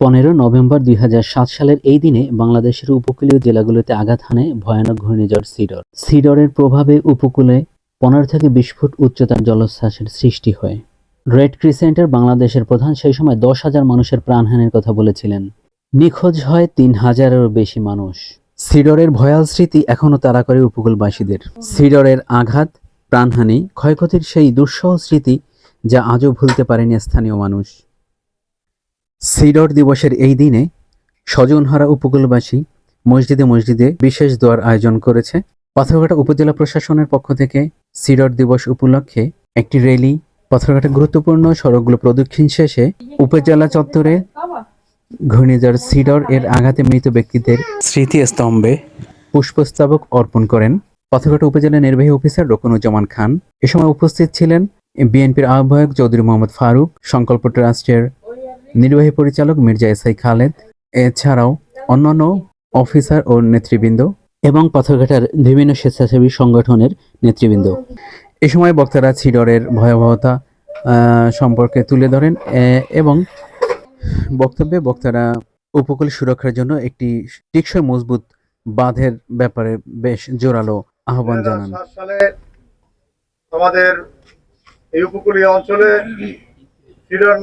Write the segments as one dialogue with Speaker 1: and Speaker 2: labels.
Speaker 1: পনেরো নভেম্বর দুই হাজার সাত সালের এই দিনে বাংলাদেশের উপকূলীয় জেলাগুলোতে আঘাত হানে ভয়ানক ঘূর্ণিঝড় সিডর। সিডরের প্রভাবে উপকূলে পনেরো থেকে বিশ ফুট উচ্চতার জলোচ্ছ্বাসের সৃষ্টি হয়। রেড ক্রিসেন্টের বাংলাদেশের প্রধান সেই সময় দশ হাজার মানুষের প্রাণহানির কথা বলেছিলেন। নিখোঁজ হয় তিন হাজারেরও বেশি মানুষ। সিডরের ভয়াল স্মৃতি এখনও তারা করে উপকূলবাসীদের। সিডরের আঘাত, প্রাণহানি, ক্ষয়ক্ষতির সেই দুঃসহ স্মৃতি যা আজও ভুলতে পারেনি স্থানীয় মানুষ। সিডর দিবসের এই দিনে স্বজনহারা উপকূলবাসী মসজিদে মসজিদে বিশেষ দোয়ার আয়োজন করেছে। পাথরঘাটা উপজেলা প্রশাসনের পক্ষ থেকে সিডর দিবস উপলক্ষে একটি র্যালি পাথরঘাটা গুরুত্বপূর্ণ সড়কগুলো প্রদক্ষিণ শেষে উপজেলা চত্বরে ঘূর্ণিঝড় সিডর এর আঘাতে মৃত ব্যক্তিদের স্মৃতিস্তম্ভে পুষ্পস্তবক অর্পণ করেন পাথরঘাটা উপজেলা নির্বাহী অফিসার রকনুজ্জামান খান। এ সময় উপস্থিত ছিলেন বিএনপির আহ্বায়ক চৌধুরী মোহাম্মদ ফারুক সংকল্প ট্রাস্টের নির্বাহী পরিচালক মির্জা এসআই খালেদ এছাড়াও অন্যান্য অফিসার ও নেতৃবৃন্দ এবং পাথরঘাটার বিভিন্ন স্বেচ্ছাসেবী সংগঠনের নেতৃবৃন্দ। এ সময় বক্তারা ছিডরের ভয়াবহতা সম্পর্কে তুলে ধরেন এবং বক্তব্যে বক্তারা উপকূল সুরক্ষার জন্য একটি টেকসই মজবুত বাঁধের ব্যাপারে বেশ জোরালো আহ্বান জানান।
Speaker 2: সালে আমাদের এই উপকূলীয় অঞ্চলে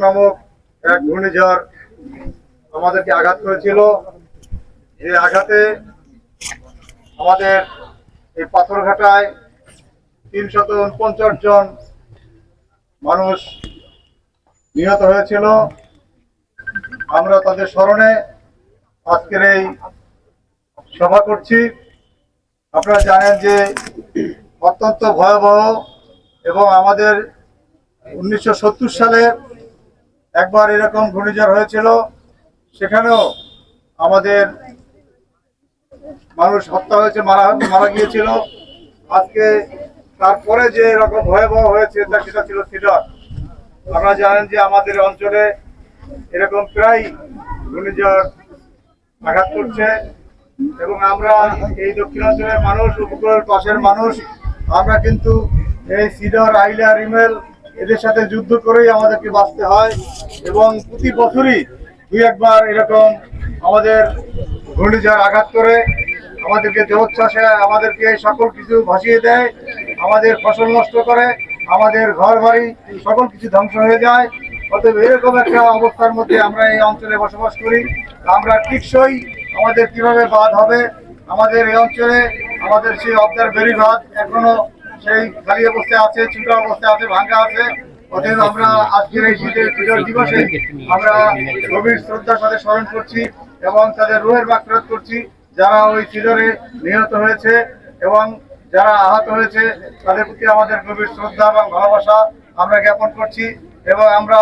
Speaker 2: নামক এক ঘূর্ণিঝড় আমাদেরকে আঘাত করেছিল। যে আঘাতে আমাদের এই পাথরঘাটায় তিনশত উনপঞ্চাশ জন মানুষ নিহত হয়েছিল। আমরা তাদের স্মরণে আজকের এই সভা করছি। আপনারা জানেন যে অত্যন্ত ভয়াবহ এবং আমাদের উনিশশো সত্তর সালে একবার এরকম ঘূর্ণিঝড় হয়েছিল, সেখানেও আমাদের মানুষ হত্যা হয়েছে, মারা মারা গিয়েছিল। আজকে তারপরে যে এরকম ভয়াবহ হয়েছে, তা সেটা ছিল সিডর আপনারা জানেন যে আমাদের অঞ্চলে এরকম প্রায় ঘূর্ণিঝড় আঘাত করছে এবং আমরা এই দক্ষিণাঞ্চলের মানুষ, উপকূলের পাশের মানুষ, আমরা কিন্তু এই সিডর আইলা রিমেল এদের সাথে যুদ্ধ করেই আমাদেরকে বাঁচতে হয় এবং প্রতি বছরই দুই একবার এরকম আমাদের ঘূর্ণিঝড় আঘাত করে আমাদেরকে দেহচ্ছ্বাসে আমাদেরকে সকল কিছু ভাসিয়ে দেয়, আমাদের ফসল নষ্ট করে, আমাদের ঘর বাড়ি সকল কিছু ধ্বংস হয়ে যায়। অতএব এরকম একটা অবস্থার মধ্যে আমরা এই অঞ্চলে বসবাস করি। আমরা টিকসই আমাদের কীভাবে বাদ হবে, আমাদের এই অঞ্চলে আমাদের সেই অবদার বেরি বাঁধ এখনও সেই খালি অবস্থায় আছে, ছোট অবস্থায় আছে, ভাঙ্গা আছে। অতএব আমরা আজকের এই শীতের বিজয় দিবসে আমরা গভীর শ্রদ্ধার সাথে স্মরণ করছি এবং তাদের রুহের বাক্রাত করছি। যারা ওই সিজরে নিহত হয়েছে এবং যারা আহত হয়েছে, তাদের প্রতি আমাদের গভীর শ্রদ্ধা এবং ভালোবাসা আমরা জ্ঞাপন করছি এবং আমরা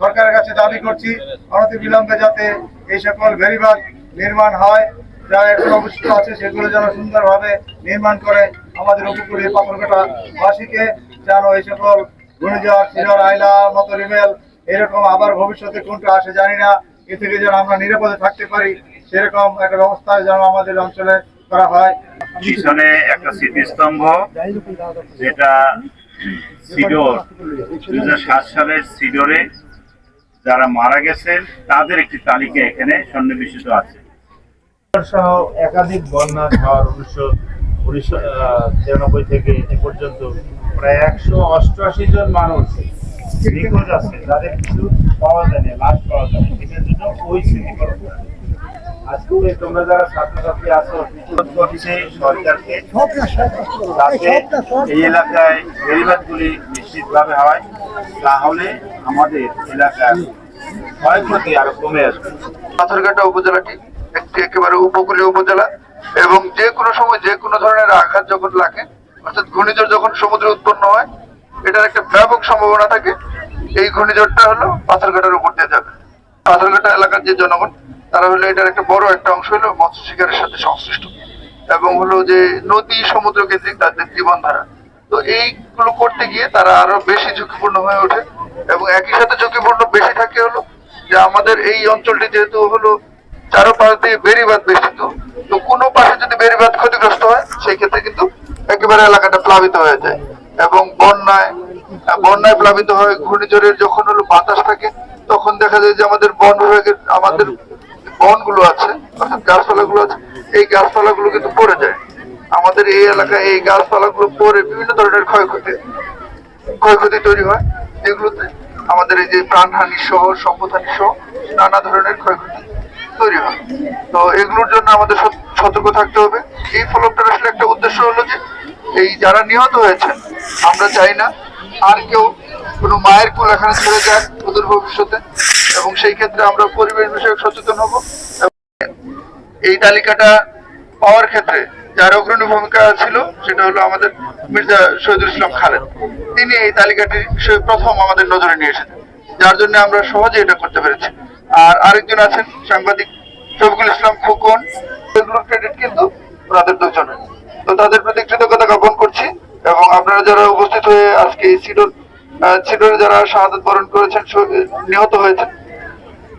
Speaker 2: সরকারের কাছে দাবি করছি, অনতি বিলম্বে যাতে এই সকল ভেরিবাদ নির্মাণ হয়। যা এখন অবশিষ্ট আছে, সেগুলো যেন সুন্দরভাবে নির্মাণ করে আমাদের উপকূলীয় পাথরঘাটা বাসীকে যেন এই সকল ঘূর্ণিঝড় সিডর আইলা মতো রিমেল এরকম আবার ভবিষ্যতে কোনটা আসে জানি না। এ থেকে যেন আমরা নিরাপদে থাকতে পারি, সেরকম একটা ব্যবস্থা যেন আমাদের অঞ্চলে করা হয়।
Speaker 3: পিছনে একটা স্মৃতিস্তম্ভ, যেটা সিডর দুই সালের সিডোরে যারা মারা গেছেন, তাদের একটি তালিকা এখানে সন্নিবেশিত আছে।
Speaker 4: সহ একাধিক বন্যা ঝড় উনিশশো উনিশশো তিরানব্বই থেকে এ পর্যন্ত প্রায় একশো অষ্টআশি জন মানুষ নিখোঁজ আছে, যাদের কিছু পাওয়া যায়নি, লাশ পাওয়া যায়নি। এটার জন্য ওই স্মৃতিকরণ আজকে তোমরা যারা ছাত্রছাত্রী আছো সরকারকে এই এলাকায় নিশ্চিতভাবে হয়, তাহলে আমাদের এলাকার ক্ষয়ক্ষতি আরও কমে আসবে।
Speaker 5: পাথরঘাটা উপজেলাটি একটি একেবারে উপকূলীয় উপজেলা এবং যে কোনো সময় যে কোনো ধরনের আঘাত যখন লাগে, অর্থাৎ ঘূর্ণিঝড় যখন সমুদ্রে উৎপন্ন হয়, এটার একটা ব্যাপক সম্ভাবনা থাকে। এই ঘূর্ণিঝড়টা হলো পাথরঘাটার উপর দিয়ে যাবে। পাথরঘাটা এলাকার যে জনগণ, তারা হলো এটার একটা বড় একটা অংশ হলো মৎস্য শিকারের সাথে সংশ্লিষ্ট। এবং হলো যে নদী সমুদ্র কেন্দ্রিক তাদের জীবনধারা। তো এইগুলো করতে গিয়ে তারা আরও বেশি ঝুঁকিপূর্ণ হয়ে ওঠে এবং একই সাথে ঝুঁকিপূর্ণ বেশি থাকে হলো যে আমাদের এই অঞ্চলটি যেহেতু হলো চারোপাশ দিয়ে বেড়িবাদ বেষ্টিত তো কোনো পাশে যদি বেড়িবাদ ক্ষতিগ্রস্ত হয় সেই ক্ষেত্রে কিন্তু একেবারে এলাকাটা প্লাবিত হয়ে যায়। এবং বন্যায় বন্যায় প্লাবিত হয় ঘূর্ণিঝড়ের যখন হলো বাতাস থাকে, তখন দেখা যায় যে আমাদের বন বিভাগের, আমাদের বনগুলো আছে, অর্থাৎ গাছপালাগুলো আছে, এই গাছপালাগুলো কিন্তু পড়ে যায়। আমাদের এই এলাকায় এই গাছপালাগুলো পড়ে বিভিন্ন ধরনের ক্ষয়ক্ষতি ক্ষয়ক্ষতি তৈরি হয়। যেগুলোতে আমাদের এই যে প্রাণহানি সহ সম্পদহানি সহ নানা ধরনের ক্ষয়ক্ষতি। তৈরি হয়। তো এগুলোর জন্য আমাদের সতর্ক থাকতে হবে। এই ফলকটার আসলে একটা উদ্দেশ্য হলো যে, এই যারা নিহত হয়েছে আমরা চাই না আর কেউ কোনো মায়ের কোল এখানে ছেড়ে যাক ওদের ভবিষ্যতে। এবং সেই ক্ষেত্রে আমরা পরিবেশ বিষয়ক সচেতন হব। এই তালিকাটা পাওয়ার ক্ষেত্রে যার অগ্রণী ভূমিকা ছিল, সেটা হলো আমাদের মির্জা শহীদুল ইসলাম খালেদ। তিনি এই তালিকাটি প্রথম আমাদের নজরে নিয়ে এসেছেন। যার জন্য আমরা সহজে এটা করতে পেরেছি। আর আরেকজন আছেন সাংবাদিক শফিকুল ইসলাম খোকন। এগুলোর ক্রেডিট কিন্তু ওনাদের দুজনের। তো তাদের প্রতি কৃতজ্ঞতা জ্ঞাপন করছি এবং আপনারা যারা উপস্থিত হয়ে আজকে এই সিডর সিডরে যারা শাহাদত বরণ করেছেন নিহত হয়েছেন,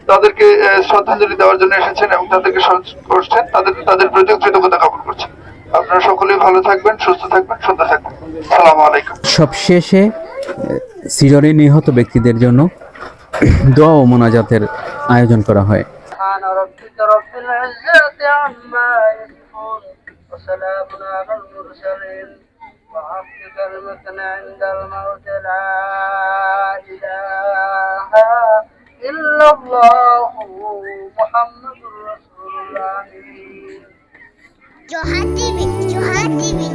Speaker 5: তাদেরকে শ্রদ্ধাঞ্জলি দেওয়ার জন্য এসেছেন এবং তাদেরকে করছেন। তাদের তাদের প্রতি কৃতজ্ঞতা জ্ঞাপন করছেন আপনারা সকলেই ভালো থাকবেন, সুস্থ থাকবেন সুন্দর থাকবেন। সালাম আলাইকুম।
Speaker 1: সবশেষে সিডরে নিহত ব্যক্তিদের জন্য দোয়া ও মোনাজাতের আয়োজন করা হয়।
Speaker 6: জোহার দিবি জোহার দিবি